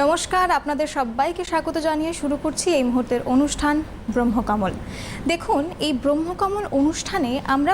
নমস্কার, আপনাদের সবাইকে স্বাগত জানিয়ে শুরু করছি এই মুহূর্তের অনুষ্ঠান ব্রহ্মকমল। দেখুন, এই ব্রহ্মকমল অনুষ্ঠানে আমরা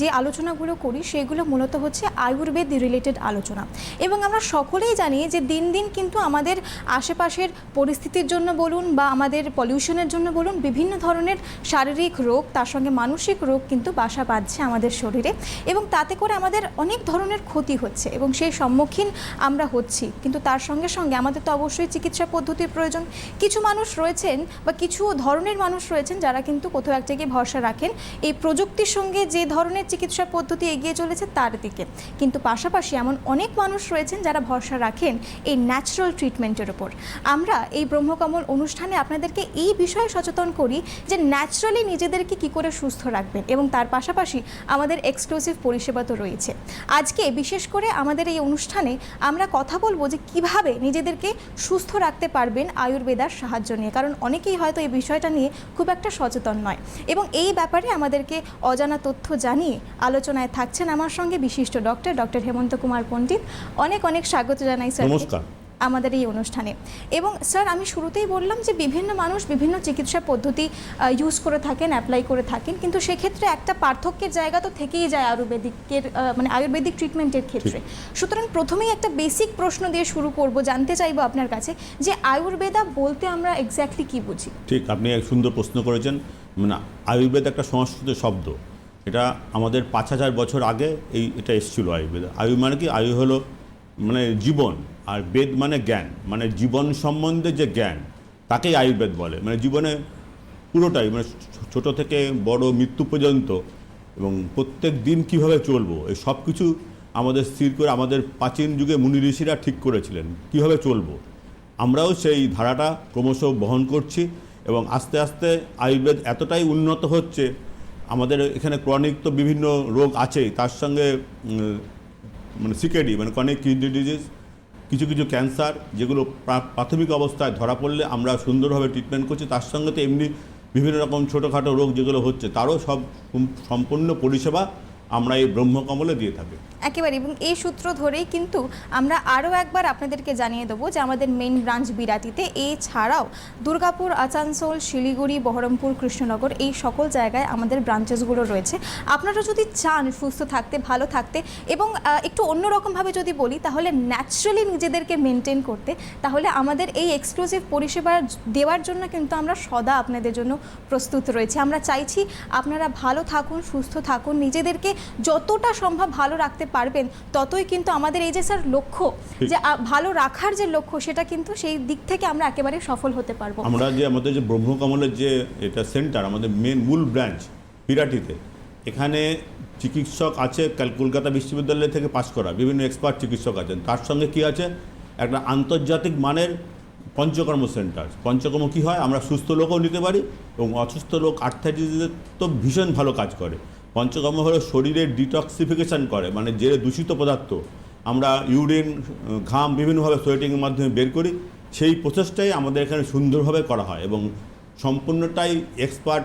যে আলোচনাগুলো করি, সেগুলো মূলত হচ্ছে আয়ুর্বেদ রিলেটেড আলোচনা। এবং আমরা সকলেই জানি যে দিন দিন কিন্তু আমাদের আশেপাশের পরিস্থিতির জন্য বলুন বা আমাদের পলিউশনের জন্য বলুন, বিভিন্ন ধরনের শারীরিক রোগ, তার সঙ্গে মানসিক রোগ কিন্তু বাসা বাঁধছে আমাদের শরীরে। এবং তাতে করে আমাদের অনেক ধরনের ক্ষতি হচ্ছে এবং সেই সম্মুখীন আমরা হচ্ছি। কিন্তু তার সঙ্গে সঙ্গে আমাদের তো অবশ্যই চিকিৎসা পদ্ধতির প্রয়োজন। কিছু মানুষ রয়েছেন বা কিছু ধরনের মানুষ রয়েছেন যারা কিন্তু কোথাও এক জায়গায় ভরসা রাখেন। এই প্রযুক্তির সঙ্গে যে ধরনের চিকিৎসা পদ্ধতি এগিয়ে চলেছে তার দিকে। কিন্তু পাশাপাশি এমন অনেক মানুষ রয়েছেন যারা ভরসা রাখেন এই ন্যাচারাল ট্রিটমেন্টের ওপর আমরা এই ব্রহ্মকমল অনুষ্ঠানে আপনাদেরকে এই বিষয়ে সচেতন করি যে ন্যাচারালি নিজেদেরকে কি করে সুস্থ রাখবেন এবং তার পাশাপাশি আমাদের এক্সক্লুসিভ পরিষেবা তো রয়েছে। আজকে বিশেষ করে আমাদের এই অনুষ্ঠানে আমরা কথা বলব যে কীভাবে নিজেদেরকে সুস্থ রাখতে পারবেন আয়ুর্বেদার সাহায্য নিয়ে। কারণ অনেকেই হয়তো এই বিষয়টা নিয়ে খুব একটা সচেতন নয়। এবং এই ব্যাপারে আমাদেরকে অজানা তথ্য জানিয়ে আলোচনায় থাকছেন আমার সঙ্গে বিশিষ্ট ডক্টর ডক্টর হেমন্ত কুমার পণ্ডিত। অনেক অনেক স্বাগত জানাই স্যার। নমস্কার। আমাদের এই অনুষ্ঠানে। এবং স্যার আমি শুরুতেই বললাম যে বিভিন্ন মানুষ বিভিন্ন চিকিৎসা পদ্ধতি ইউজ করে থাকেন অ্যাপ্লাই করে থাকেন। কিন্তু সেক্ষেত্রে একটা পার্থক্যের জায়গা তো থেকেই যায় আয়ুর্বেদিকের মানে আয়ুর্বেদিক ট্রিটমেন্টের ক্ষেত্রে। সুতরাং প্রথমেই একটা বেসিক প্রশ্ন দিয়ে শুরু করব জানতে চাইব আপনার কাছে যে আয়ুর্বেদা বলতে আমরা এক্স্যাক্টলি কি বুঝি? ঠিক আপনি এক সুন্দর প্রশ্ন করেছেন। মানে আয়ুর্বেদ একটা সংস্কৃত শব্দ। এটা আমাদের পাঁচ হাজার বছর আগে এই এটা এসেছিল আয়ুর্বেদ। আয়ু মানে কি? আয়ু হলো মানে জীবন, আর বেদ মানে জ্ঞান। মানে জীবন সম্বন্ধে যে জ্ঞান, তাকেই আয়ুর্বেদ বলে। মানে জীবনে পুরোটাই মানে ছোট থেকে বড়, মৃত্যু পর্যন্ত এবং প্রত্যেক দিন কীভাবে চলবো, এই সব কিছু আমাদের স্থির করে আমাদের প্রাচীন যুগে মুনি ঋষিরা ঠিক করেছিলেন, কীভাবে চলবো। আমরাও সেই ধারাটা ক্রমশ বহন করছি এবং আস্তে আস্তে আয়ুর্বেদ এতটাই উন্নত হচ্ছে আমাদের এখানে ক্রনিক তো বিভিন্ন রোগ আছেই তার সঙ্গে মানে সিকেডি মানে ক্রনিক কিডনি ডিজিজ কিছু কিছু ক্যান্সার যেগুলো প্রাথমিক অবস্থায় ধরা পড়লে আমরা সুন্দরভাবে ট্রিটমেন্ট করছি। তার সঙ্গে তো এমনি বিভিন্ন রকম ছোটোখাটো রোগ যেগুলো হচ্ছে, তারও সব, সম্পূর্ণ পরিষেবা আমরা এই ব্রহ্মকমলে দিয়ে থাকি। একেবারে, এবং এই সূত্র ধরেই কিন্তু আমরা আরও একবার আপনাদেরকে জানিয়ে দেবো যে আমাদের মেইন ব্রাঞ্চ বিরাটিতে এছাড়াও দুর্গাপুর, আসানসোল, শিলিগুড়ি, বহরমপুর, কৃষ্ণনগর এই সকল জায়গায় আমাদের ব্রাঞ্চেসগুলো রয়েছে। আপনারা যদি চান সুস্থ থাকতে, ভালো থাকতে এবং একটু অন্যরকমভাবে যদি বলি, তাহলে ন্যাচারালি নিজেদেরকে মেনটেন করতে, তাহলে আমাদের এই এক্সক্লুসিভ পরিষেবা দেওয়ার জন্য কিন্তু আমরা সদা আপনাদের জন্য প্রস্তুত রয়েছে। আমরা চাইছি আপনারা ভালো থাকুন, সুস্থ থাকুন, নিজেদেরকে যতটা সম্ভব ভালো রাখতে পারবেন, ততই কিন্তু আমাদের এই যে স্যার লক্ষ্য, যে ভালো রাখার যে লক্ষ্য, সেটা কিন্তু সেই দিক থেকে আমরা একেবারে সফল হতে পারব। আমরা যে আমাদের যে ব্রহ্মকমলের যে এটা সেন্টার আমাদের মেন মূল ব্রাঞ্চ বিরাটিতে, এখানে চিকিৎসক আছে কলকাতা বিশ্ববিদ্যালয় থেকে পাশ করা, বিভিন্ন এক্সপার্ট চিকিৎসক আছেন। তার সঙ্গে কি আছে? একটা আন্তর্জাতিক মানের পঞ্চকর্ম সেন্টার পঞ্চকর্ম কি হয়? আমরা সুস্থ লোকও নিতে পারি এবং অসুস্থ লোক আর্থাইটিসের তো ভীষণ ভালো কাজ করে। পঞ্চকর্ম হলো শরীরের ডিটক্সিফিকেশন করে মানে যে দূষিত পদার্থ। আমরা ইউরিন ঘাম বিভিন্নভাবে সোয়েটিংয়ের মাধ্যমে বের করি, সেই প্রসেসটাই আমাদের এখানে সুন্দরভাবে করা হয় এবং সম্পূর্ণটাই এক্সপার্ট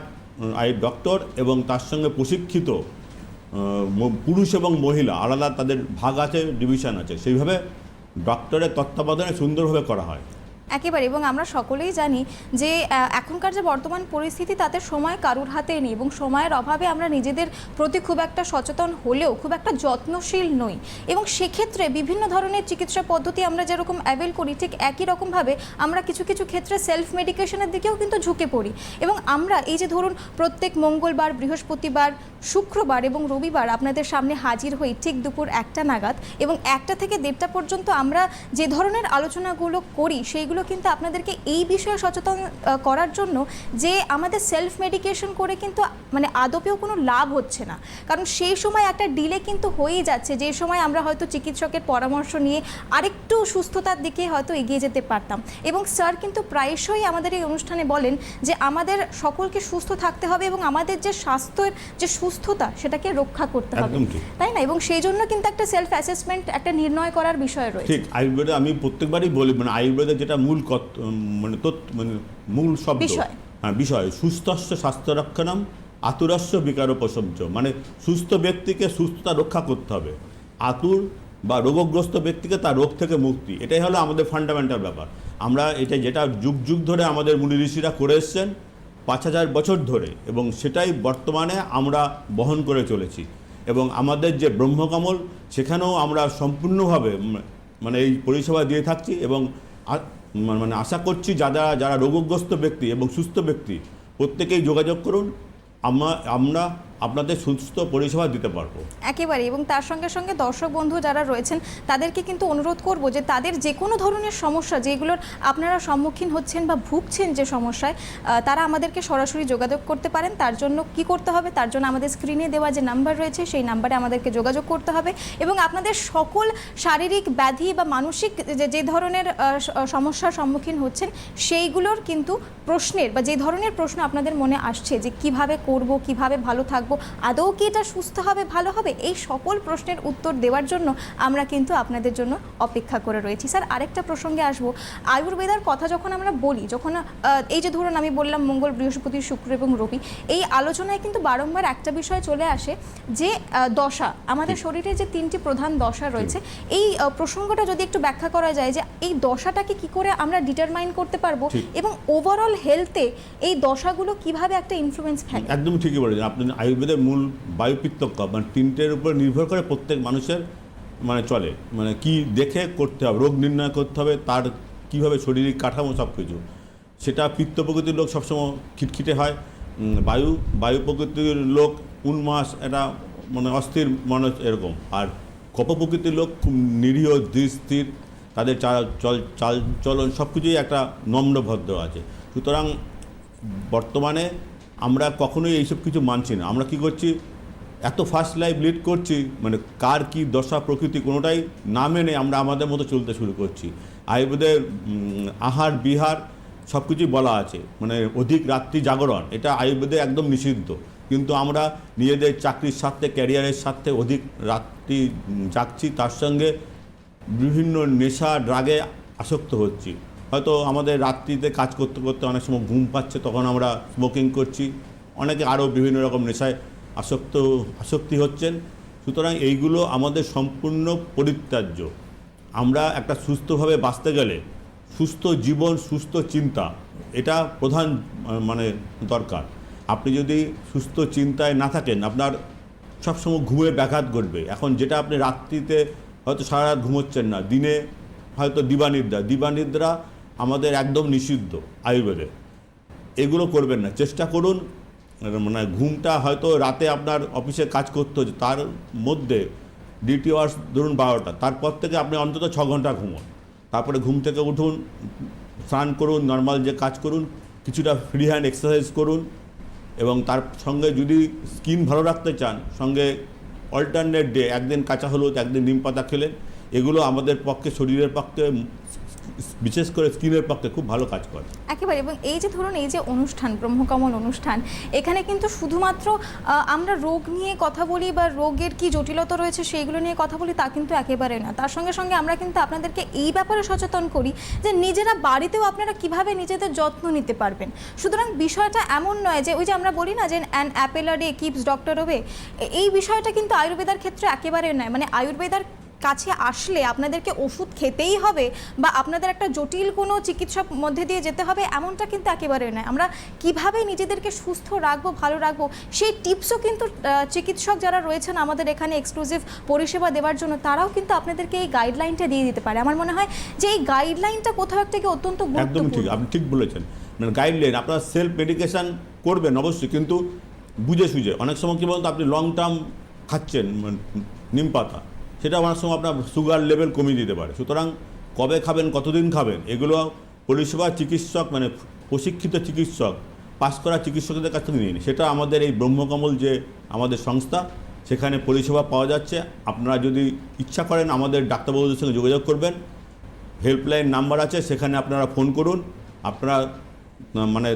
আই ডক্টর এবং তার সঙ্গে প্রশিক্ষিত পুরুষ এবং মহিলা, আলাদা তাদের ভাগ আছে ডিভিশন আছে। সেইভাবে ডক্টরের তত্ত্বাবধানে সুন্দরভাবে করা হয়। একেবারে, এবং আমরা সকলেই জানি যে এখনকার যে বর্তমান পরিস্থিতি, তাতে সময় কারুর হাতে নেই, এবং সময়ের অভাবে আমরা নিজেদের প্রতি খুব একটা সচেতন হলেও খুব একটা যত্নশীল নই। এবং সেক্ষেত্রে বিভিন্ন ধরনের চিকিৎসা পদ্ধতি আমরা যেরকম অ্যাভেল করি, ঠিক একই রকমভাবে আমরা কিছু কিছু ক্ষেত্রে সেলফ মেডিকেশনের দিকেও কিন্তু ঝুঁকে পড়ি। এবং আমরা এই যে ধরুন, প্রত্যেক মঙ্গলবার, বৃহস্পতিবার, শুক্রবার এবং রবিবার আপনাদের সামনে হাজির হই ঠিক দুপুর একটা নাগাদ, এবং একটা থেকে দেড়টা পর্যন্ত আমরা যে ধরনের আলোচনাগুলো করি, সেইগুলো কিন্তু আপনাদেরকে এই বিষয়ে সচেতন করার জন্য যে আমাদের সেলফ মেডিকেশন করে কিন্তু মানে আদপেও কোনো লাভ হচ্ছে না। কারণ সেই সময় একটা ডিলে কিন্তু হয়েই যাচ্ছে। যে সময় আমরা হয়তো চিকিৎসকের পরামর্শ নিয়ে আরেকটু সুস্থতার দিকে হয়তো এগিয়ে যেতে পারতাম। এবং স্যার কিন্তু প্রায়শই আমাদের এই অনুষ্ঠানে বলেন যে আমাদের সকলকে সুস্থ থাকতে হবে এবং আমাদের যে স্বাস্থ্যের যে সুস্থতা সেটাকে রক্ষা করতে হবে। তাই না? এবং সেই জন্য কিন্তু একটা সেলফ অ্যাসেসমেন্ট একটা নির্ণয় করার বিষয় রয়েছে। ঠিক আয়ুর্বেদে আমি প্রত্যেকবারই বলি মানে আয়ুর্বেদের যেটা মূল কত- মানে তথ্য মানে মূল শব্দ। বিষয়। হ্যাঁ বিষয়। সুস্থস্য স্বাস্থ্য রক্ষণম আতুরস্য বিকার উপসঞ্চ মানে সুস্থ ব্যক্তিকে সুস্থতা রক্ষা করতে হবে। আতুর বা রোগগ্রস্ত ব্যক্তিকে তার রোগ থেকে মুক্তি। এটাই হলো আমাদের ফান্ডামেন্টাল ব্যাপার। আমরা এটা যেটা যুগ যুগ ধরে আমাদের মুনি ঋষিরা করে এসছেন পাঁচ হাজার বছর ধরে। এবং সেটাই বর্তমানে আমরা বহন করে চলেছি। এবং আমাদের যে ব্রহ্মকমল সেখানেও আমরা সম্পূর্ণভাবে মানে এই পরিষেবা দিয়ে থাকছি। এবং মানে আশা করছি যারা যারা রোগগ্রস্ত ব্যক্তি এবং সুস্থ ব্যক্তি, প্রত্যেকেই যোগাযোগ করুন। আমরা আমরা আপনাদের সুস্থ পরিষেবা দিতে পারব। একেবারে এবং তার সঙ্গে সঙ্গে দর্শক বন্ধু যারা রয়েছেন, তাদেরকে কিন্তু অনুরোধ করব যে তাদের যে কোনো ধরনের সমস্যা যেগুলোর আপনারা সম্মুখীন হচ্ছেন বা ভুগছেন যে সমস্যায় তারা আমাদেরকে সরাসরি যোগাযোগ করতে পারেন। তার জন্য কি করতে হবে? তার জন্য আমাদের স্ক্রিনে দেওয়া যে নাম্বার রয়েছে, সেই নাম্বারে আমাদেরকে যোগাযোগ করতে হবে। এবং আপনাদের সকল শারীরিক ব্যাধি বা মানসিক যে যে ধরনের সমস্যার সম্মুখীন হচ্ছেন, সেইগুলোর কিন্তু প্রশ্নের বা যে ধরনের প্রশ্ন আপনাদের মনে আসছে যে কীভাবে করব, কীভাবে ভালো থাকব আদৌ কি এটা সুস্থ হবে ভালো হবে? এই সকল প্রশ্নের উত্তর দেওয়ার জন্য আমরা কিন্তু আপনাদের জন্য অপেক্ষা করে রয়েছি। স্যার আরেকটা প্রসঙ্গে আসব। আয়ুর্বেদার কথা যখন আমরা বলি যখন এই যে ধরুন আমি বললাম মঙ্গল বৃহস্পতি শুক্র এবং রবি এই আলোচনায় কিন্তু বারংবার একটা বিষয় চলে আসে যে দশা। আমাদের শরীরে যে তিনটি প্রধান দশা রয়েছে এই প্রসঙ্গটা যদি একটু ব্যাখ্যা করা যায় যে এই দশাটাকে কি করে আমরা ডিটারমাইন করতে পারব এবং ওভারঅল হেলথে এই দশাগুলো কীভাবে একটা ইনফ্লুয়েন্স ফেলে? একদম ঠিকই বলেছেন। আপনি আয়ুর্বেদের মূল বায়ুপিত্তক মানে তিনটের উপর নির্ভর করে প্রত্যেক মানুষের মানে চলে। মানে কি দেখে করতে হবে, রোগ নির্ণয় করতে হবে, তার কীভাবে শারীরিক কাঠামো সব কিছু সেটা পিত্ত প্রকৃতির লোক সবসময় খিটখিটে হয়। বায়ু বায়ু প্রকৃতির লোক উন্মাস এটা মানে অস্থির মানুষ এরকম। আর কপ প্রকৃতির লোক খুব নিরীহ ধীর তাদের চাল চল চাল চলন সব কিছুই একটা নম্রভদ্র আছে। সুতরাং বর্তমানে আমরা কখনোই এইসব কিছু মানছি না। আমরা কি করছি? এত ফার্স্ট লাইফ লিড করছি মানে কার কি দশা প্রকৃতি কোনোটাই না মেনে আমরা আমাদের মতো চলতে শুরু করছি। আয়ুর্বেদের আহার, বিহার সব কিছুই বলা আছে। মানে অধিক রাত্রি জাগরণ, এটা আয়ুর্বেদে একদম নিষিদ্ধ। কিন্তু আমরা নিজেদের চাকরির স্বার্থে, ক্যারিয়ারের স্বার্থে অধিক রাত্রি জাগছি, তার সঙ্গে বিভিন্ন নেশা ড্রাগে আসক্ত হচ্ছি। হয়তো আমাদের রাত্রিতে কাজ করতে করতে অনেক সময় ঘুম পাচ্ছে, তখন আমরা স্মোকিং করছি। অনেকে আরও বিভিন্ন রকম নেশায় আসক্ত, আসক্তি হচ্ছেন। সুতরাং এইগুলো আমাদের সম্পূর্ণ পরিত্যাজ্য। আমরা একটা সুস্থভাবে বাঁচতে গেলে সুস্থ জীবন, সুস্থ চিন্তা, এটা প্রধান মানে দরকার। আপনি যদি সুস্থ চিন্তায় না থাকেন, আপনার সবসময় ঘুমে ব্যাঘাত ঘটবে। এখন যেটা আপনি রাত্রিতে হয়তো সারা রাত ঘুমোচ্ছেন না, দিনে হয়তো দিবানিদ্রা। দিবানিদ্রা আমাদের একদম নিষিদ্ধ আয়ুর্বেদে। এগুলো করবেন না। চেষ্টা করুন। মানে ঘুমটা হয়তো রাতে আপনার অফিসে কাজ করতে হচ্ছে, তার মধ্যে ডিউটি আওয়ার্স ধরুন বারোটা, তারপর থেকে আপনি অন্তত ছ ঘণ্টা ঘুমুন। তারপরে ঘুম থেকে উঠুন, স্নান করুন, নর্মাল যে কাজ করুন, কিছুটা ফ্রি হ্যান্ড এক্সারসাইজ করুন এবং তার সঙ্গে যদি স্কিন ভালো রাখতে চান, সঙ্গে অল্টারনেট ডে, একদিন কাঁচা হলুদ, একদিন নিম পাতা খেলেন এগুলো আমাদের পক্ষে, শরীরের পক্ষে বিশেষ করে স্কিনের পক্ষে খুব ভালো কাজ করে। একেবারে, এবং এই যে ধরুন, এই যে অনুষ্ঠান, ব্রহ্মকমল অনুষ্ঠান, এখানে কিন্তু শুধুমাত্র আমরা রোগ নিয়ে কথা বলি বা রোগের কি জটিলতা রয়েছে সেইগুলো নিয়ে কথা বলি তা কিন্তু একেবারে না। তার সঙ্গে সঙ্গে আমরা কিন্তু আপনাদেরকে এই ব্যাপারে সচেতন করি যে নিজেরা বাড়িতেও আপনারা কীভাবে নিজেদের যত্ন নিতে পারবেন। সুতরাং বিষয়টা এমন নয় যে, ওই যে আমরা বলি না যে an apple day keeps doctor হবে এই বিষয়টা কিন্তু আয়ুর্বেদার ক্ষেত্রে একেবারে নয়। মানে আয়ুর্বেদার কাছে আসলে আপনাদেরকে ওষুধ খেতেই হবে বা আপনাদের একটা জটিল কোনো চিকিৎসার মধ্যে দিয়ে যেতে হবে এমনটা কিন্তু একেবারে নয়। আমরা কীভাবে নিজেদেরকে সুস্থ রাখব ভালো রাখব সেই টিপসও কিন্তু চিকিৎসক যারা রয়েছেন আমাদের এখানে এক্সক্লুসিভ পরিষেবা দেওয়ার জন্য তারাও কিন্তু আপনাদেরকে এই গাইডলাইনটা দিয়ে দিতে পারে। আমার মনে হয় যে এই গাইডলাইনটা কোথাও একটা কি অত্যন্ত একদম ঠিক আপনি ঠিক বলেছেন। মানে গাইডলাইন আপনারা সেলফ মেডিকেশান করবেন অবশ্যই কিন্তু বুঝে সুঝে অনেক সময় কী বলতো আপনি লং টার্ম খাচ্ছেন মানে নিম পাতা। সেটা অনেক সময় আপনার সুগার লেভেল কমিয়ে দিতে পারে। সুতরাং কবে খাবেন, কতদিন খাবেন, এগুলো পরিষেবা চিকিৎসক মানে প্রশিক্ষিত চিকিৎসক, পাশ করা চিকিৎসকদের কাছ থেকে নিন। সেটা আমাদের এই ব্রহ্মকমল যে আমাদের সংস্থা, সেখানে পরিষেবা পাওয়া যাচ্ছে। আপনারা যদি ইচ্ছা করেন আমাদের ডাক্তারবাবুদের সঙ্গে যোগাযোগ করবেন। হেল্পলাইন নাম্বার আছে, সেখানে আপনারা ফোন করুন। আপনারা মানে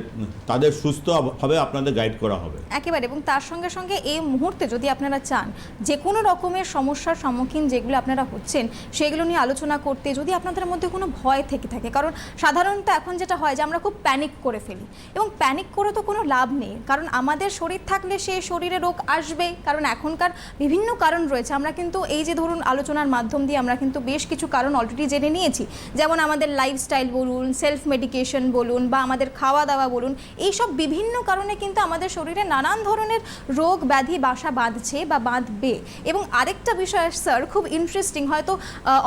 তাদের সুস্থভাবে আপনাদের গাইড করা হবে। একেবারে, এবং তার সঙ্গে সঙ্গে এই মুহূর্তে যদি আপনারা চান যে কোনো রকমের সমস্যার সম্মুখীন যেগুলো আপনারা হচ্ছেন, সেগুলো নিয়ে আলোচনা করতে যদি আপনাদের মধ্যে কোনো ভয় থেকে থাকে, কারণ সাধারণত এখন যেটা হয় যে আমরা খুব প্যানিক করে ফেলি। এবং প্যানিক করে তো কোনো লাভ নেই, কারণ আমাদের শরীর থাকলে সে শরীরে রোগ আসবে, কারণ এখনকার বিভিন্ন কারণ রয়েছে। আমরা কিন্তু এই যে ধরুন আলোচনার মাধ্যম দিয়ে আমরা কিন্তু বেশ কিছু কারণ অলরেডি জেনে নিয়েছি। যেমন আমাদের লাইফস্টাইল বলুন সেলফ মেডিকেশন বলুন, বা আমাদের খাওয়া দাওয়া বলুন এইসব বিভিন্ন কারণে কিন্তু আমাদের শরীরে নানান ধরনের রোগ ব্যাধি বাসা বাঁধছে বা বাঁধবে। এবং আরেকটা বিষয় স্যার খুব ইন্টারেস্টিং হয়তো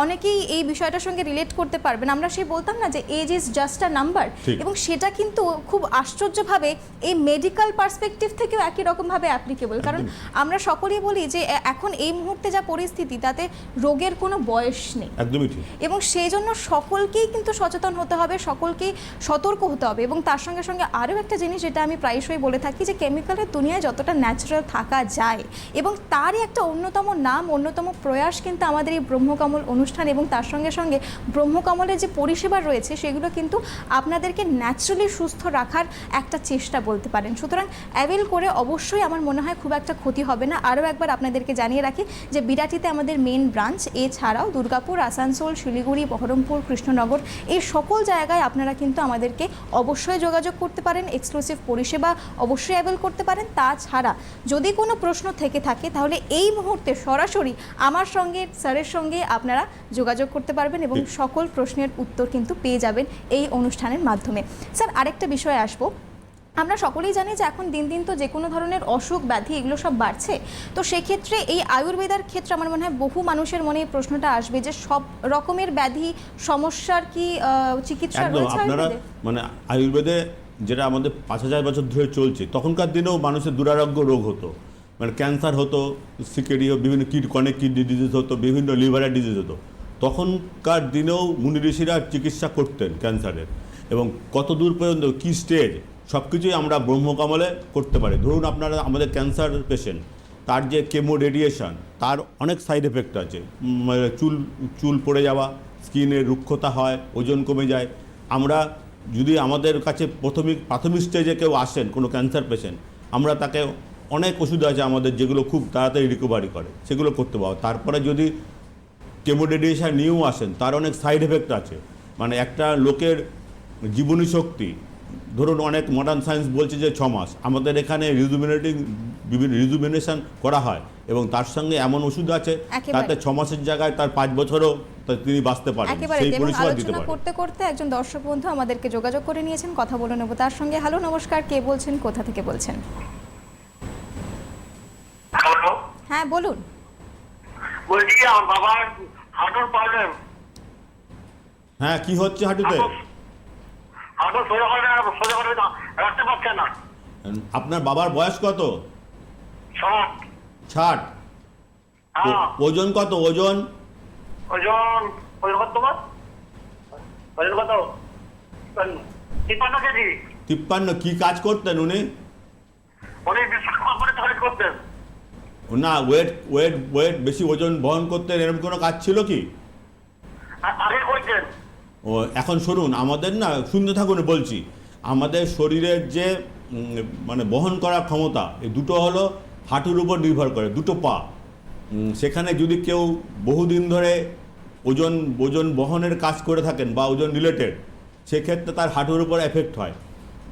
অনেকেই এই বিষয়টার সঙ্গে রিলেট করতে পারবেন। আমরা সেই বলতাম না যে age is just a number এবং সেটা কিন্তু খুব আশ্চর্যভাবে এই মেডিকেল পার্সপেক্টিভ থেকেও একই রকমভাবে অ্যাপ্লিকেবল কারণ আমরা সকলেই বলি যে এখন এই মুহূর্তে যা পরিস্থিতি তাতে রোগের কোনো বয়স নেই। একদমই এবং সেই জন্য সকলকেই কিন্তু সচেতন হতে হবে সকলকেই সতর্ক হতে হবে। এবং তার সঙ্গে সঙ্গে আরও একটা জিনিস যেটা আমি প্রায়শই বলে থাকি যে কেমিক্যালের দুনিয়ায় যতটা ন্যাচারাল থাকা যায় এবং তারই একটা অন্যতম নাম, অন্যতম প্রয়াস কিন্তু আমাদের এই ব্রহ্মকমল অনুষ্ঠান এবং তার সঙ্গে সঙ্গে ব্রহ্মকমলের যে পরিষেবা রয়েছে সেগুলো কিন্তু আপনাদেরকে ন্যাচারালি সুস্থ রাখার একটা চেষ্টা বলতে পারেন। সুতরাং অ্যাভেল করে অবশ্যই আমার মনে হয় খুব একটা ক্ষতি হবে না। আরও একবার আপনাদেরকে জানিয়ে রাখি যে বিরাটিতে আমাদের মেন ব্রাঞ্চ এছাড়াও দুর্গাপুর, আসানসোল, শিলিগুড়ি, বহরমপুর, কৃষ্ণনগর এই সকল জায়গায় আপনারা কিন্তু আমাদেরকে অবশ্যই যোগাযোগ করতে পারেন এক্সক্লুসিভ পরিষেবা অবশ্যই অ্যাভেল করতে পারেন। তাছাড়া যদি কোনো প্রশ্ন থেকে থাকে তাহলে এই মুহূর্তে সরাসরি আমার সঙ্গে স্যারের সঙ্গে আপনারা যোগাযোগ করতে পারবেন এবং সকল প্রশ্নের উত্তর কিন্তু পেয়ে যাবেন এই অনুষ্ঠানের মাধ্যমে। স্যার আরেকটা বিষয়ে আসব। আমরা সকলেই জানি যে এখন দিন দিন তো যে কোনো ধরনের অসুখ ব্যাধি এগুলো সব বাড়ছে। তো সেক্ষেত্রে এই আয়ুর্বেদার ক্ষেত্রে আমার মনে হয় বহু মানুষের মনে এই প্রশ্নটা আসবে যে সব রকমের ব্যাধি সমস্যার কি চিকিৎসা রয়েছে আপনারা মানে আয়ুর্বেদে যেটা আমাদের পাঁচ হাজার বছর ধরে চলছে তখনকার দিনেও মানুষের দুরারোগ্য রোগ হতো। মানে ক্যান্সার হতো সিকেরিও বিভিন্ন কিড কনেক কিডনি ডিজিজ হতো বিভিন্ন লিভারের ডিজিজ হতো। তখনকার দিনেও মুনি ঋষিরা চিকিৎসা করতেন ক্যান্সারের। এবং কত দূর পর্যন্ত কী স্টেজ সব কিছুই আমরা ব্রহ্মকমলে করতে পারি। ধরুন আপনারা আমাদের ক্যান্সার পেশেন্ট তার যে কেমো রেডিয়েশন তার অনেক সাইড এফেক্ট আছে। চুল চুল পড়ে যাওয়া স্কিনের রুক্ষতা হয়, ওজন কমে যায়। আমরা যদি আমাদের কাছে প্রাথমিক প্রাথমিক স্টেজে কেউ আসেন, কোনো ক্যান্সার পেশেন্ট আমরা তাকে অনেক ওষুধ আছে আমাদের যেগুলো খুব তাড়াতাড়ি রিকভারি করে, সেগুলো করতে পারব। তারপরে যদি কেমো রেডিয়েশন নিয়েও আসেন, তার অনেক সাইড এফেক্ট আছে। মানে একটা লোকের জীবনী শক্তি ধরুন অনেক মডার্ন সায়েন্স বলছে যে ছ মাস। আমাদের এখানে রিজুমিনেটিং বিভিন্ন রিজুমিনেশন করা হয় এবং তার সঙ্গে এমন ওষুধ আছে তাতে ছ মাসের জায়গায় তার পাঁচ বছরও তিনি বাঁচতে পারেন সেই পরিষেবা দিতে পারেন। করতে করতে একজন দর্শক বন্ধু আমাদেরকে যোগাযোগ করে নিয়েছেন কথা বলে নেব তার সঙ্গে। হ্যালো নমস্কার কে বলছেন কোথা থেকে বলছেন? হ্যাঁ বলুন। বলছি আমার বাবার হাঁটুর প্রবলেম হ্যাঁ কি হচ্ছে হাঁটুতে? হাঁটু সোজা করে সোজা করে রাখতে পারছে না। আপনার বাবার বয়স কত? ষাট। হ্যাঁ। ওজন কত? ওজন? ওজন ওজন কত তোমার? ওজন কত? তিপ্পান্ন। কেজি। তিপ্পান্ন। কি কাজ করতেন উনি? করতেন। না ওয়েট ওয়েট ওয়েট বেশি ওজন বহন করতেন এরকম কোনো কাজ ছিল কি? আর আগে করতেন। ও, এখন শুনুন, আমাদের না, শুনতে থাকুন, বলছি। আমাদের শরীরের যে মানে বহন করার ক্ষমতা এই দুটো হলো হাঁটুর উপর নির্ভর করে, দুটো পা। সেখানে যদি কেউ বহুদিন ধরে ওজন ওজন বহনের কাজ করে থাকেন বা ওজন রিলেটেড সেক্ষেত্রে তার হাঁটুর উপর এফেক্ট হয়।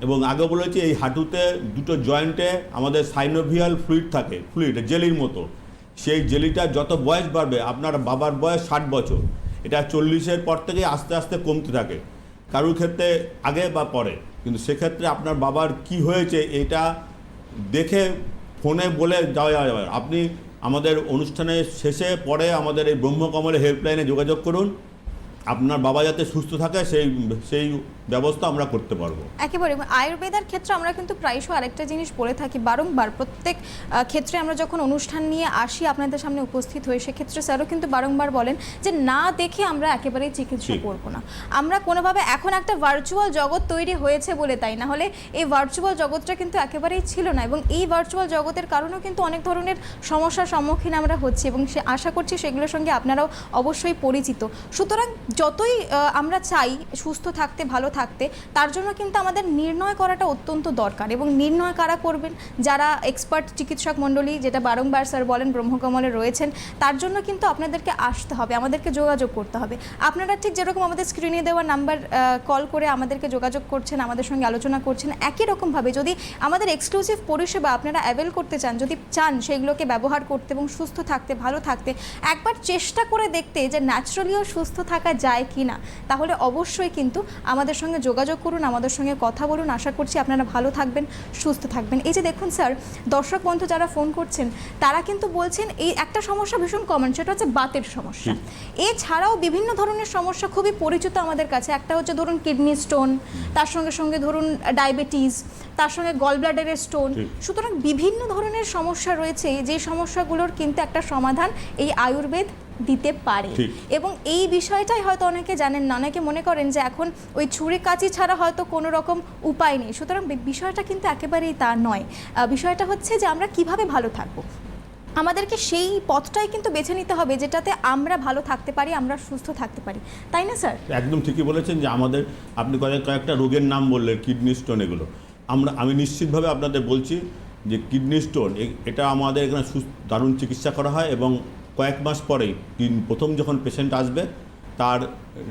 এবং আগে বলেছি, এই হাঁটুতে দুটো জয়েন্টে আমাদের সাইনোভিয়াল ফ্লুইড থাকে ফ্লুইড জেলির মতো। সেই জেলিটা যত বয়স বাড়বে, আপনার বাবার বয়স ষাট বছর। এটা চল্লিশের পর থেকে আস্তে আস্তে কমতে থাকে। কারোর ক্ষেত্রে আগে বা পরে। কিন্তু সেক্ষেত্রে আপনার বাবার কি হয়েছে এটা দেখে, ফোনে বলে যাওয়া যাবে আপনি আমাদের অনুষ্ঠানের শেষে পরে আমাদের এই ব্রহ্মকমলে হেল্পলাইনে যোগাযোগ করুন। আপনার বাবা যাতে সুস্থ থাকে, সেই সেই ব্যবস্থা আমরা করতে পারব। একেবারে আয়ুর্বেদার ক্ষেত্রে আমরা কিন্তু প্রায়শই আরেকটা জিনিস বলে থাকি বারংবার। প্রত্যেক ক্ষেত্রে আমরা যখন অনুষ্ঠান নিয়ে আসি আপনাদের সামনে উপস্থিত হই সেক্ষেত্রে স্যারও কিন্তু বারংবার বলেন যে না দেখে আমরা একেবারেই চিকিৎসা। করব না। আমরা কোনোভাবে এখন একটা ভার্চুয়াল জগৎ তৈরি হয়েছে বলে তাই না হলে এই ভার্চুয়াল জগৎটা কিন্তু একেবারেই ছিল না এবং এই ভার্চুয়াল জগতের কারণেও কিন্তু অনেক ধরনের সমস্যার সম্মুখীন আমরা হচ্ছি এবং সে আশা করছি সেগুলোর সঙ্গে আপনারাও অবশ্যই পরিচিত। সুতরাং যতই আমরা চাই সুস্থ থাকতে ভালো থাকতে, তার জন্য কিন্তু আমাদের নির্ণয় করাটা অত্যন্ত দরকার এবং নির্ণয় কারা করবেন? যারা এক্সপার্ট চিকিৎসক মণ্ডলী, যেটা বারংবার স্যার বলেন, ব্রহ্মকমলে রয়েছেন, তার জন্য কিন্তু আপনাদেরকে আসতে হবে, আমাদেরকে যোগাযোগ করতে হবে। আপনারা ঠিক যেরকম আমাদের স্ক্রিনে দেওয়া নাম্বার কল করে আমাদেরকে যোগাযোগ করছেন, আমাদের সঙ্গে আলোচনা করছেন, একই রকমভাবে যদি আমাদের এক্সক্লুসিভ পরিষেবা আপনারা অ্যাভেল করতে চান, যদি চান সেগুলোকে ব্যবহার করতে এবং সুস্থ থাকতে, ভালো থাকতে, একবার চেষ্টা করে দেখতে যে ন্যাচারালিও সুস্থ থাকা যায় কি না তাহলে অবশ্যই কিন্তু আমাদের সঙ্গে যোগাযোগ করুন আমাদের সঙ্গে কথা বলুন। আশা করছি আপনারা ভালো থাকবেন সুস্থ থাকবেন। এই যে দেখুন স্যার দর্শক বন্ধু যারা ফোন করছেন তারা কিন্তু বলছেন এই একটা সমস্যা ভীষণ কমন সেটা হচ্ছে বাতের সমস্যা। এছাড়াও বিভিন্ন ধরনের সমস্যা খুবই পরিচিত আমাদের কাছে। একটা হচ্ছে ধরুন কিডনি স্টোন তার সঙ্গে সঙ্গে ধরুন ডায়াবেটিস তার সঙ্গে গল ব্লাডারের স্টোন সুতরাং বিভিন্ন ধরনের সমস্যা রয়েছে। যে সমস্যাগুলোর কিন্তু একটা সমাধান এই আয়ুর্বেদ দিতে পারে। এবং এই বিষয়টাই হয়তো অনেকে জানেন না অনেকে মনে করেন যে এখন ওই ছুরি কাঁচি ছাড়া হয়তো কোনো রকম উপায় নেই। সুতরাং বিষয়টা কিন্তু একেবারেই তা নয়। বিষয়টা হচ্ছে যে আমরা কীভাবে ভালো থাকব। আমাদেরকে সেই পথটাই কিন্তু বেছে নিতে হবে যেটাতে আমরা ভালো থাকতে পারি আমরা সুস্থ থাকতে পারি। তাই না স্যার? একদম ঠিকই বলেছেন যে আমাদের আপনি কয়েক কয়েকটা রোগের নাম বললেন কিডনি স্টোন এগুলো। আমরা আমি নিশ্চিতভাবে আপনাদের বলছি যে কিডনি স্টোন এটা আমাদের এখানে দারুণ চিকিৎসা করা হয় এবং কয়েক মাস পরেই প্রথম যখন পেশেন্ট আসবে, তার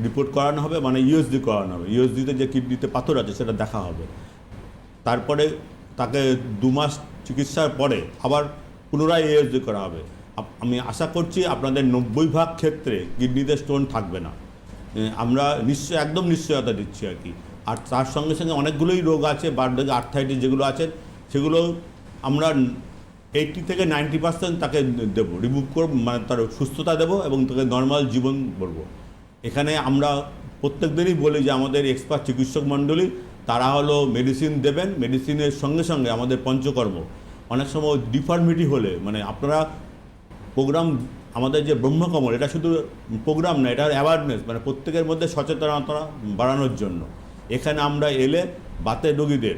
রিপোর্ট করানো হবে মানে ইউএসডি করানো হবে। ইউএসডিতে যে কিডনিতে পাথর আছে, সেটা দেখা হবে। তারপরে তাকে দু মাস চিকিৎসার পরে আবার পুনরায় ইউএসডি করা হবে। আমি আশা করছি আপনাদের নব্বই ভাগ ক্ষেত্রে কিডনিতে স্টোন থাকবে না। আমরা নিশ্চয়, একদম নিশ্চয়তা দিচ্ছি আর কি। আর তার সঙ্গে সঙ্গে অনেকগুলোই রোগ আছে, বার্ধক্য আর্থাইটিস যেগুলো আছে, সেগুলো আমরা এইটি থেকে নাইনটি পার্সেন্ট তাকে দেবো। রিমুভ করব মানে তার সুস্থতা দেবো এবং তাকে নর্মাল জীবন বলব। এখানে আমরা প্রত্যেক দিনই বলি যে আমাদের এক্সপার্ট চিকিৎসক মণ্ডলী, তারা হলো মেডিসিন দেবেন মেডিসিনের সঙ্গে সঙ্গে আমাদের পঞ্চকর্ম। অনেক সময় ডিফর্মিটি হলে মানে আপনারা প্রোগ্রাম আমাদের যে ব্রহ্মকমল, এটা শুধু প্রোগ্রাম না এটা অ্যাওয়ারনেস মানে প্রত্যেকের মধ্যে সচেতনতা বাড়ানোর জন্য। এখানে আমরা এলে বাতের রোগীদের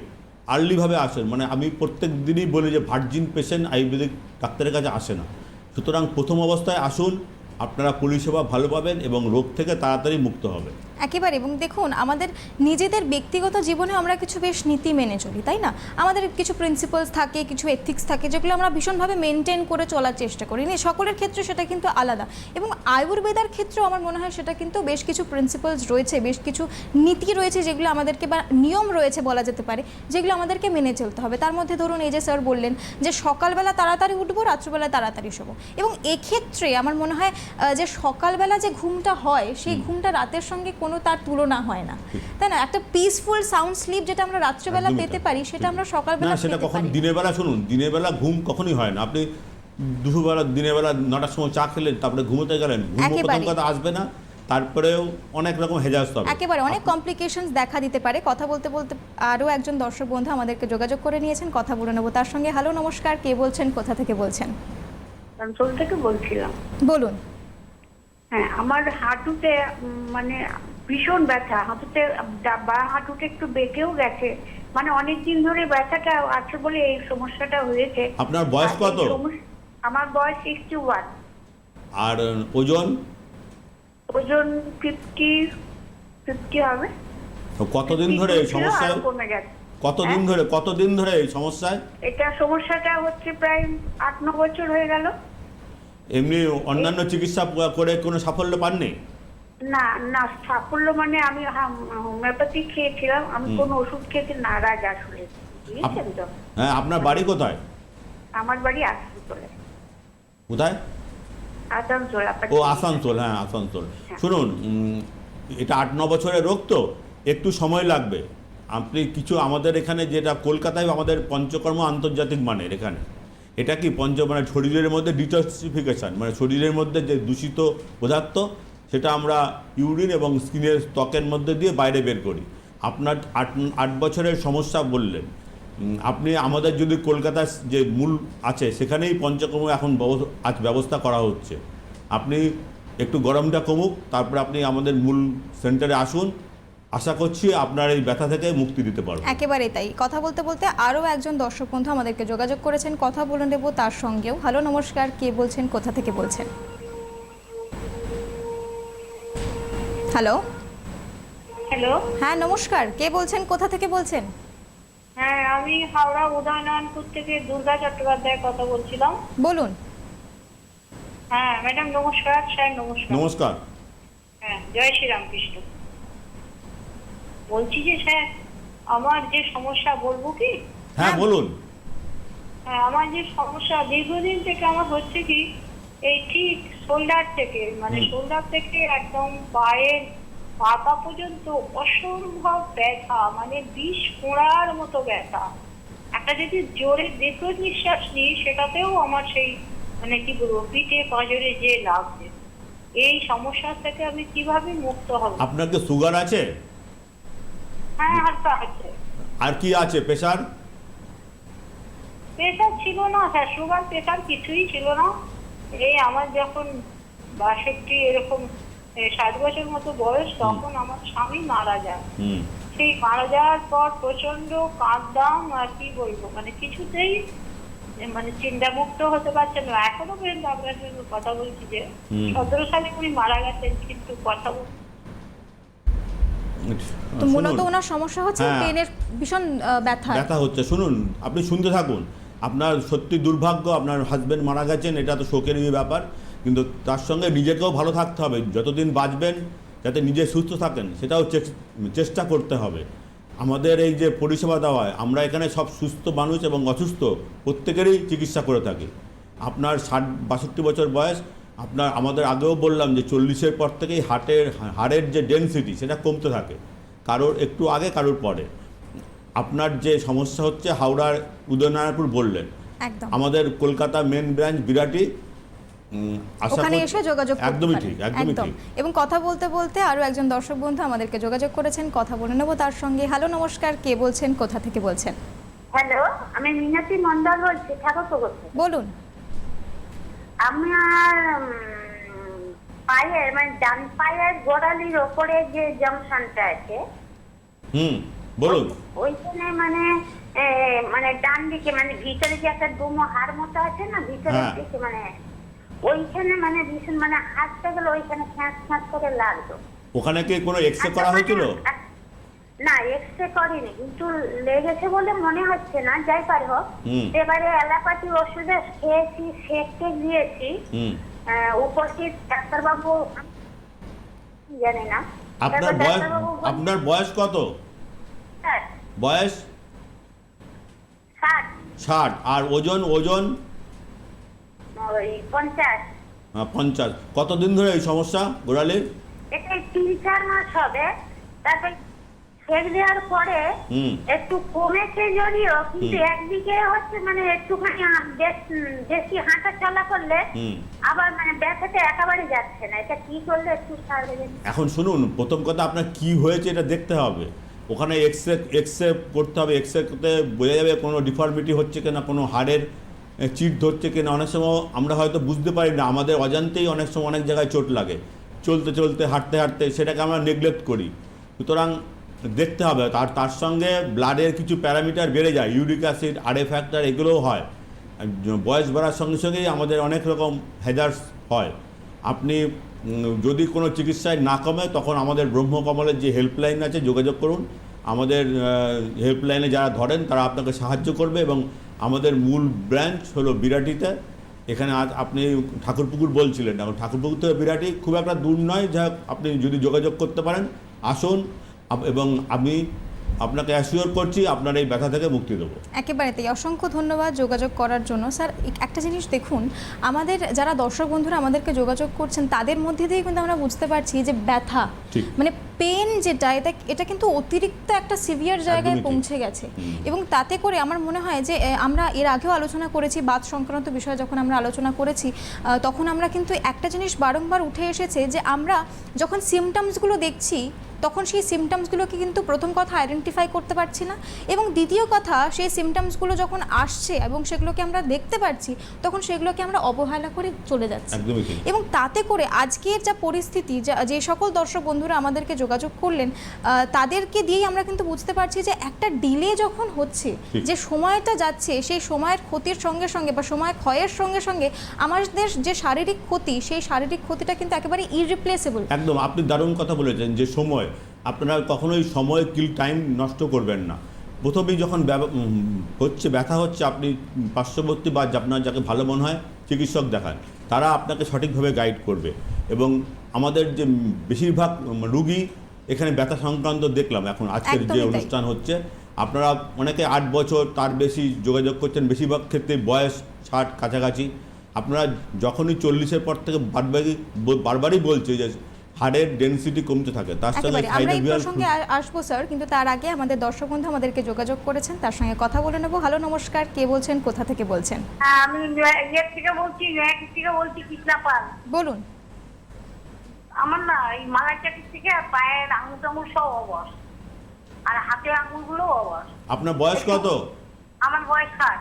আর্লিভাবে আসেন। মানে আমি প্রত্যেক দিনই বলি যে ভার্জিন পেশেন্ট আয়ুর্বেদিক ডাক্তারের কাছে আসে না। সুতরাং প্রথম অবস্থায় আসুন আপনারা পরিষেবা ভালো পাবেন এবং রোগ থেকে তাড়াতাড়ি মুক্ত হবে। একেবারে, এবং দেখুন, আমাদের নিজেদের ব্যক্তিগত জীবনে আমরা কিছু বেশ নীতি মেনে চলি, তাই না? আমাদের কিছু প্রিন্সিপালস থাকে, কিছু এথিক্স থাকে, যেগুলো আমরা ভীষণভাবে মেনটেন করে চলার চেষ্টা করি। না সকলের ক্ষেত্রে সেটা কিন্তু আলাদা। এবং আয়ুর্বেদার ক্ষেত্রেও আমার মনে হয় সেটা কিন্তু বেশ কিছু প্রিন্সিপালস রয়েছে, বেশ কিছু নীতি রয়েছে যেগুলো আমাদেরকে বা নিয়ম রয়েছে বলা যেতে পারে, যেগুলো আমাদেরকে মেনে চলতে হবে। তার মধ্যে ধরুন, এই যে স্যার বললেন যে সকালবেলা তাড়াতাড়ি উঠবো রাত্রিবেলা তাড়াতাড়ি শোবো। এবং এক্ষেত্রে আমার মনে হয় যে সকালবেলা যে ঘুমটা হয় সেই ঘুমটা রাতের সঙ্গে কোনো তার তুলনা হয় না। তাই না? একটা পিসফুল সাউন্ড স্লিপ যেটা আমরা রাত্রেবেলা পেতে পারি সেটা আমরা সকালবেলা সেটা কখন দিনের বেলা শুনুন দিনের বেলা ঘুম কখনই হয় না। আপনি দুপুরবেলা দিনের বেলা নটার সময় চা খেলেন তারপরে ঘুমোতে গেলেন ঘুম প্রথম কথা আসবে না তারপরেও অনেক রকম হেজাজ হবে। একেবারে অনেক কমপ্লিকেশনস দেখা দিতে পারে। কথা বলতে বলতে আরও একজন দর্শক বন্ধু আমাদেরকে যোগাযোগ করে নিয়েছেন কথা বলে নেব। তার সঙ্গে হ্যালো নমস্কার কে বলছেন? কোথা থেকে বলছেন? কন্ট্রোল থেকে বলছিলাম। বলুন। হ্যাঁ আমার হাঁটুতে মানে ভীষণ ব্যথা। হাঁটুতে বা হাঁটুতে একটু বেঁকেও গেছে। মানে অনেক দিন ধরে ব্যথাটা আছে বলে এই সমস্যাটা হয়েছে। আপনার বয়স কত? আমার বয়স সিক্সটি ওয়ান আর ওজন? ওজন ফিফটি ফিফটি হবে। কতদিন ধরে এই 52 ছিল, সমস্যায়? আরও কমে গেছে। কতদিন ধরে কতদিন ধরে এই সমস্যায়? এটা সমস্যাটা হচ্ছে প্রায় আট ন বছর হয়ে গেল। এমনি অন্যান্য চিকিৎসা করে কোনো সাফল্য পাননি? না না সাফল্য মানে আমি হোমিওপ্যাথি খেয়েছিলাম আমি কোনো ওষুধ খেতে নারাজ আসলে। বুঝেছেন তো? হ্যাঁ আপনার বাড়ি কোথায়? আমার বাড়ি আসানসোলে। কোথায়? আসানসোল ও আসানসোল হ্যাঁ আসানসোল। শুনুন উম, এটা আট ন বছরের রোগ তো একটু সময় লাগবে। আপনি কিছু আমাদের এখানে যেটা কলকাতায় আমাদের পঞ্চকর্ম আন্তর্জাতিক মানের এখানে। এটা কি পঞ্চ মানে শরীরের মধ্যে ডিটক্সিফিকেশান মানে শরীরের মধ্যে যে দূষিত পদার্থ, সেটা আমরা ইউরিন এবং স্কিনের ত্বকের মধ্যে দিয়ে বাইরে বের করি। আপনার আট আট বছরের সমস্যা বললেন। আপনি আমাদের যদি কলকাতার যে মূল আছে, সেখানেই পঞ্চকর্ম এখন আজ ব্যবস্থা করা হচ্ছে। আপনি একটু গরমটা কমুক, তারপরে আপনি আমাদের মূল সেন্টারে আসুন। আশা করছি আপনার এই ব্যথা থেকে মুক্তি দিতে পারব। একেবারে তাই। কথা বলতে বলতে আরও একজন দর্শক বন্ধু আমাদেরকে যোগাযোগ করেছেন। কথা বলে নেব তার সঙ্গেও। হ্যালো নমস্কার। কে বলছেন? কোথা থেকে বলছেন? হ্যালো? হ্যালো? হ্যাঁ নমস্কার। কে বলছেন? কোথা থেকে বলছেন? হ্যাঁ আমি হাওড়া উদয়নারায়ণপুর থেকে দুর্গা চট্টোপাধ্যায় কথা বলছিলাম। বলুন। হ্যাঁ ম্যাডাম নমস্কার। স্যার নমস্কার। নমস্কার। হ্যাঁ জয় শ্রীরামকৃষ্ণ। বলছি যে স্যার আমার যে সমস্যা বলব কি? হ্যাঁ বলুন। হ্যাঁ আমার যে সমস্যা দীর্ঘদিন থেকে আমার হচ্ছে কি এই ঠিক শোল্ডার থেকে মানে শোল্ডার থেকে একদম পায়ের পাতা পর্যন্ত অসম্ভব ব্যথা মানে বিষ ফোঁড়ার মতো ব্যথা। একটা যদি জোরে দীর্ঘ নিঃশ্বাস নিই সেটাতেও আমার সেই মানে কি বলব পিঠে পাঁজরে যে লাগছে। এই সমস্যা থেকে আমি কীভাবে মুক্ত হব? আপনার কি সুগার আছে? আর কি আছে প্রেশার প্রেশার ছিল না স্যার সুগার প্রেশার কিছুই ছিল না। এই আমার যখন বাষট্টি এরকম ষাট বছর মতো বয়স তখন আমার স্বামী মারা যায়। সেই মারা যাওয়ার পর প্রচণ্ড কাঁদতাম আর কি বলব মানে কিছুতেই মানে চিন্তামুক্ত হতে পারছে না। এখনও পর্যন্ত আপনার সঙ্গে কথা বলছি যে সতেরো সালে উনি মারা গেছেন কিন্তু কথা বল তো মূলত ওনার সমস্যা হচ্ছে হ্যাঁ। পেনের ভীষণ ব্যথা। ব্যথা হচ্ছে। শুনুন আপনি শুনতে থাকুন। আপনার সত্যি দুর্ভাগ্য আপনার হাজবেন্ড মারা গেছেন এটা তো শোকেরই ব্যাপার। কিন্তু তার সঙ্গে নিজেকেও ভালো থাকতে হবে। যতদিন বাঁচবেন যাতে নিজে সুস্থ থাকেন সেটাও চেষ্টা করতে হবে। আমাদের এই যে পরিষেবা দেওয়া হয় আমরা এখানে সব সুস্থ মানুষ এবং অসুস্থ প্রত্যেকেরই চিকিৎসা করে থাকি। আপনার ষাট বাষট্টি বছর বয়স আপনার আমাদের আগেও বললাম যে চল্লিশের পর থেকেই হার্টের হাড়ের যে ডেন্সিটি সেটা কমতে থাকে। কারোর একটু আগে কারোর পরে। আপনার যে সমস্যা হচ্ছে হাওড়ার উদয়নারায়ণপুর বললেন। আমাদের কলকাতা মেন ব্রাঞ্চ বিরাটি ওখানে এসে যোগাযোগ একদমই ঠিক একদমই একদম। ঠিক। এবং কথা বলতে বলতে আরও একজন দর্শক বন্ধু আমাদেরকে যোগাযোগ করেছেন কথা বলে নেব তার সঙ্গে। হ্যালো নমস্কার কে বলছেন কোথা থেকে বলছেন? হ্যালো আমি মিনাতি মন্ডল বলছি ঠাকুর বলুন। আমার পায়ের মানে ডান পায়ের গোড়ালির ওপরে যে জংশনটা আছে হুম বলুন। ওইখানে মানে মানে ডান দিকে মানে ভিতরে যে একটা ডুমো হাড় মতো আছে না ভিতরের হ্যাঁ। দিকে মানে ওইখানে মানে ভীষণ মানে হাঁটতে গেলে ওইখানে খ্যাঁচ খ্যাঁচ করে লাগতো ওখানে কি কোনো এক্স রে আচ্ছা, করা মানে হয়েছিল? আ- না এক্স রে করিনি কিন্তু লেগেছে বলে মনে হচ্ছে না যাই পারে হোক। এবারে অ্যালাপাতি ওষুধে খেয়েছি সেকতে গিয়েছি উপস্থিত ডাক্তারবাবু জানি না। আপনার বয়স আপনার বয়স কত? বয়স? ষাট। আর ওজন ওজন? পঞ্চাশ। আহ, পঞ্চাশ। কতদিন ধরে এই সমস্যা গোড়ালির? এটা তিন চার মাস হবে। তারপর সেক দেওয়ার পরে একটু কমেছে যদিও কিন্তু। একদিকে হচ্ছে মানে একটুখানি বেশ- হাঁটা চলা করলে আবার মানে ব্যথাটা একেবারে যাচ্ছে না। এটা কি করলে একটু সারবে এখন শুনুন প্রথম কথা আপনার কি হয়েছে এটা দেখতে হবে। ওখানে এক্স রে এক্স রে করতে হবে। এক্স রেতে বোঝা যাবে কোনো ডিফর্মিটি হচ্ছে কিনা কোনো হাড়ের চিট ধরছে কিনা। অনেক সময় আমরা হয়তো বুঝতে পারি না আমাদের অজান্তেই অনেক সময় অনেক জায়গায় চোট লাগে। চলতে চলতে হাঁটতে হাঁটতে সেটাকে আমরা নেগলেক্ট করি। সুতরাং দেখতে হবে। তার তার সঙ্গে ব্লাডের কিছু প্যারামিটার বেড়ে যায়। ইউরিক অ্যাসিড আরে ফ্যাক্টর এগুলোও হয়। বয়স বাড়ার সঙ্গে সঙ্গেই আমাদের অনেক রকম হেজার্স হয়। আপনি যদি কোনো চিকিৎসায় না কমে, তখন আমাদের ব্রহ্মকমলের যে হেল্পলাইন আছে, যোগাযোগ করুন। আমাদের হেল্পলাইনে যারা ধরেন, তারা আপনাকে সাহায্য করবে এবং আমাদের মূল ব্রাঞ্চ হলো বিরাটিতে। এখানে আজ আপনি ঠাকুরপুকুর বলছিলেন। এখন ঠাকুরপুকুর থেকে বিরাটি খুব একটা দূর নয়। যা আপনি যদি যোগাযোগ করতে পারেন, আসুন। এবং আমি আপনাকে অ্যাসিওর করছি আপনার এই ব্যথা থেকে মুক্তি দেবো। একেবারে তাই অসংখ্য ধন্যবাদ যোগাযোগ করার জন্য। স্যার একটা জিনিস দেখুন আমাদের যারা দর্শক বন্ধুরা আমাদেরকে যোগাযোগ করছেন তাদের মধ্যে দিয়ে কিন্তু আমরা বুঝতে পারছি যে ব্যথা মানে পেন যেটা এটা এটা কিন্তু অতিরিক্ত একটা সিভিয়ার জায়গায় পৌঁছে গেছে। এবং তাতে করে আমার মনে হয় যে আমরা এর আগেও আলোচনা করেছি বাদ সংক্রান্ত বিষয়ে যখন আমরা আলোচনা করেছি তখন আমরা কিন্তু একটা জিনিস বারংবার উঠে এসেছে যে আমরা যখন সিমটমসগুলো দেখছি তখন সেই সিমটমসগুলোকে কিন্তু প্রথম কথা আইডেন্টিফাই করতে পারছি না এবং দ্বিতীয় কথা সেই সিমটমসগুলো যখন আসছে এবং সেগুলোকে আমরা দেখতে পারছি তখন সেগুলোকে আমরা অবহেলা করে চলে যাচ্ছি। এবং তাতে করে আজকের যা পরিস্থিতি যা যে সকল দর্শক বন্ধুরা আমাদেরকে যোগাযোগ যোগাযোগ করলেন তাদেরকে দিয়েই আমরা কিন্তু বুঝতে পারছি যে একটা ডিলে যখন হচ্ছে যে সময়টা যাচ্ছে সেই সময়ের ক্ষতির সঙ্গে সঙ্গে বা সময় ক্ষয়ের সঙ্গে সঙ্গে আমাদের যে শারীরিক ক্ষতি সেই শারীরিক ক্ষতিটা কিন্তু একেবারে ইররিপ্লেসেবল একদম আপনি দারুণ কথা বলেছেন যে সময় আপনারা কখনোই সময় কিল টাইম নষ্ট করবেন না। প্রথমেই যখন হচ্ছে ব্যথা হচ্ছে আপনি পার্শ্ববর্তী বা আপনার যাকে ভালো মনে হয় চিকিৎসক দেখান তারা আপনাকে সঠিকভাবে গাইড করবে। এবং আমাদের যে বেশিরভাগ রুগী এখানে ব্যথা সংক্রান্ত দেখলাম এখন আজকের যে অনুষ্ঠান হচ্ছে। আপনারা অনেকে আট বছর তার বেশি যোগাযোগ করছেন বেশিরভাগ ক্ষেত্রে বয়স ষাট কাছাকাছি। আপনারা যখনই চল্লিশের পর থেকে বারবারই বারবারই বলছে যে হাড়ের ডেন্সিটি কমতে থাকে তার সঙ্গে আমরা এই প্রসঙ্গে আসব। স্যার কিন্তু তার আগে আমাদের দর্শক বন্ধু আমাদেরকে যোগাযোগ করেছেন তার সঙ্গে কথা বলে নেব। হ্যালো নমস্কার কে বলছেন কোথা থেকে বলছেন? হ্যাঁ আমি থেকে বলছি থেকে বলছি কৃষ্ণা পাল বলুন। আমার না এই মালাচাকির থেকে পায়ের আঙুল টাঙুল সব অবস আর হাতের আঙুলগুলো অবস আপনার বয়স কত? আমার বয়স ষাট।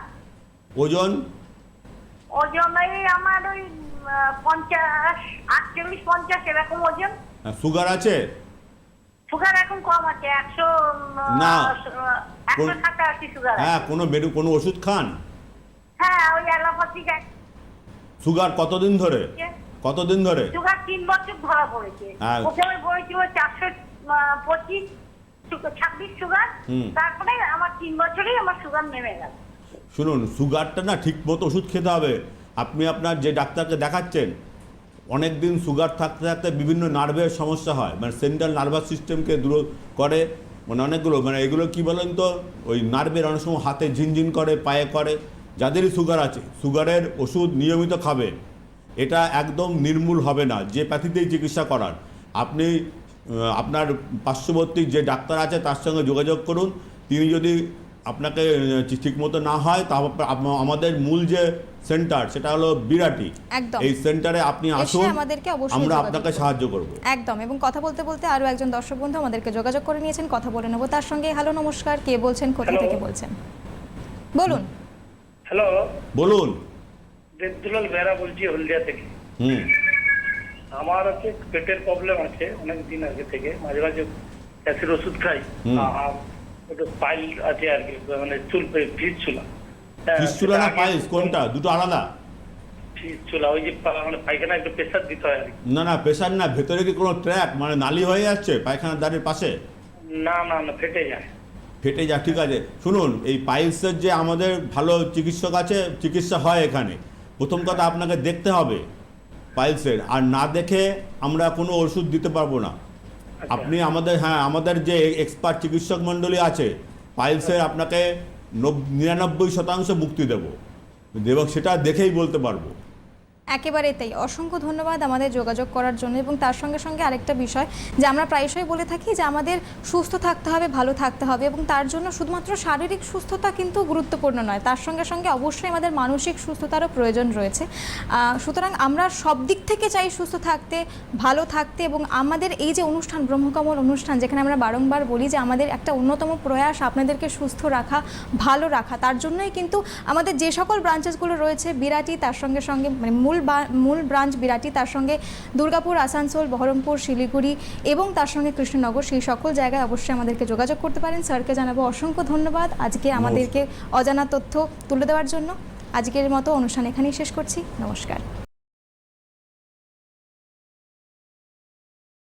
ওজন? ওজন এই আমার ওই পঞ্চাশ আটচল্লিশ পঞ্চাশ এরকম ওজন। সুগার আছে? সুগার এখন কম আছে একশো না। একশো সাতাশি সুগার হ্যাঁ কোনো বেরু কোনো ওষুধ খান? হ্যাঁ ওই অ্যালোপ্যাথিক সুগার কতদিন ধরে? কতদিন ধরে? সুগার তিন বছর ধরা পড়েছে। প্রথমে পড়েছিল চারশো পঁচিশ ছাব্বিশ সুগার। তারপরে আমার তিন বছরেই আমার সুগার নেমে গেল। শুনুন সুগারটা না ঠিক মতো ওষুধ খেতে হবে। আপনি আপনার যে ডাক্তারকে দেখাচ্ছেন অনেক দিন সুগার থাকতে থাকতে বিভিন্ন নার্ভের সমস্যা হয়। মানে সেন্ট্রাল নার্ভাস সিস্টেমকে দূর করে মানে অনেকগুলো মানে এগুলো কি বলেন তো? ওই নার্ভের অনেক সময় হাতে ঝিনঝিন করে পায়ে করে যাদেরই সুগার আছে সুগারের ওষুধ নিয়মিত খাবেন এটা একদম নির্মূল হবে না। যে প্যাথিতেই চিকিৎসা করার আপনি আপনার পার্শ্ববর্তী যে ডাক্তার আছে তার সঙ্গে যোগাযোগ করুন। তিনি যদি আপনাকে ঠিক মতো না হয় তারপর আপ- আমাদের মূল যে সেন্টার সেটা হলো বিরাটি। একদম। এই সেন্টারে আপনি আসুন আমাদেরকে অবশ্যই আমরা আপনাকে সাহায্য করব। একদম এবং কথা বলতে বলতে আরও একজন দর্শক বন্ধু আমাদেরকে যোগাযোগ করে নিয়েছেন কথা বলে নেব তার সঙ্গে। হ্যালো নমস্কার কে বলছেন কোথা থেকে বলছেন? বলুন। হ্যালো। বলুন। দেবদুলাল বেহরা বলছি হলদিয়া থেকে। হুম। আমার হচ্ছে পেটের প্রবলেম আছে অনেক দিন আগে থেকে। মাঝে মাঝে অ্যাসিড ওষুধ খাই। আর একটু পাইল আছে আর কি মানে চুল ফিস চুলা। ফিস্টুলা না পাইলস কোনটা? দুটো আলাদা? ফিস চুলা ওই যে মানে পায়খানা একটু প্রেশার দিতে হয় আর কি। না না প্রেশার না ভেতরে কি কোনো ট্র্যাক মানে নালি হয়ে যাচ্ছে পায়খানার দ্বারের পাশে? না না না ফেটে যায়। ফেটে যা ঠিক আছে। শুনুন এই পাইলসের যে আমাদের ভালো চিকিৎসক আছে চিকিৎসা হয় এখানে। প্রথম কথা আপনাকে দেখতে হবে পাইলসের আর না দেখে আমরা কোনো ওষুধ দিতে পারব না। আচ্ছা। আপনি আমাদের হ্যাঁ আমাদের যে এক্সপার্ট চিকিৎসক মণ্ডলী আছে পাইলসের আপনাকে নব- নিরানব্বই শতাংশ মুক্তি দেব। এবং সেটা দেখেই বলতে পারব। একেবারে তাই। অসংখ্য ধন্যবাদ আমাদের যোগাযোগ করার জন্য এবং তার সঙ্গে সঙ্গে আরেকটা বিষয়, যে আমরা প্রায়শই বলে থাকি যে আমাদের সুস্থ থাকতে হবে, ভালো থাকতে হবে এবং তার জন্য শুধুমাত্র শারীরিক সুস্থতা কিন্তু গুরুত্বপূর্ণ নয়। তার সঙ্গে সঙ্গে অবশ্যই আমাদের মানসিক সুস্থতারও প্রয়োজন রয়েছে। সুতরাং আমরা সব দিক থেকে চাই সুস্থ থাকতে, ভালো থাকতে এবং আমাদের এই যে অনুষ্ঠান, ব্রহ্মকমল অনুষ্ঠান, যেখানে আমরা বারংবার বলি যে আমাদের একটা অন্যতম প্রয়াস আপনাদেরকে সুস্থ রাখা, ভালো রাখা, তার জন্যই কিন্তু আমাদের যে সকল ব্রাঞ্চেসগুলো রয়েছে, বিরাটি, তার সঙ্গে সঙ্গে মানে মূল মূল ব্রাঞ্চ বিরাটি তার সঙ্গে দুর্গাপুর আসানসোল বহরমপুর শিলিগুড়ি এবং তার সঙ্গে কৃষ্ণনগর। সেই সকল জায়গায় অবশ্যই আমাদেরকে যোগাযোগ করতে পারেন। স্যারকে জানাব অসংখ্য ধন্যবাদ আজকে আমাদেরকে অজানা তথ্য তুলে দেওয়ার জন্য। আজকের মতো অনুষ্ঠান এখানেই শেষ করছি। নমস্কার।